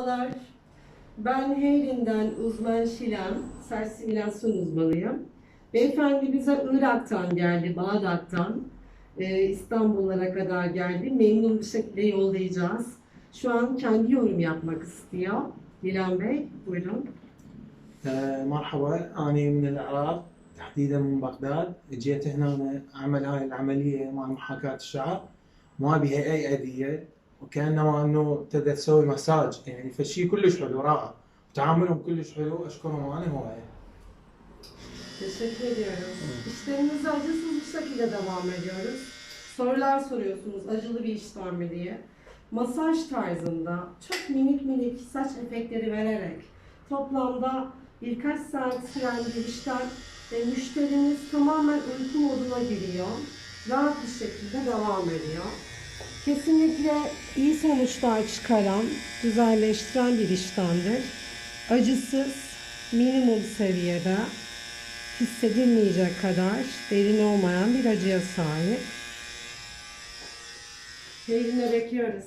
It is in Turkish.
Merhabalar. Ben Heylin'den uzman Şilem, saç simülasyon uzmanıyım. Beyefendi bize Irak'tan geldi, Bağdat'tan. Ee, İstanbul'a kadar geldi. Memnun bir şekilde yollayacağız. Şu an kendi yorum yapmak istiyor. Dilan Bey, buyurun. آه، مرحبا أنا من العراق تحديدا من بغداد جيت هنا أعمل هاي العملية مع محاكاة الشعر ما بها أي أذية وكأنما أنه تقدر تسوي مساج يعني فالشيء كلش حلو رائع وتعاملهم كلش حلو أشكرهم أنا هواية Teşekkür ediyorum. İşlerimize acısız bir şekilde devam ediyoruz. Sorular soruyorsunuz acılı bir iş var mı diye. Masaj tarzında çok minik minik saç efektleri vererek toplamda birkaç saat süren bir işlem ve müşterimiz tamamen uyku moduna giriyor. Rahat bir şekilde devam ediyor. Kesinlikle iyi sonuçlar çıkaran, güzelleştiren bir işlemdir. Acısız, minimum seviyede, hissedilmeyecek kadar derin olmayan bir acıya sahip. Yerine bekliyoruz.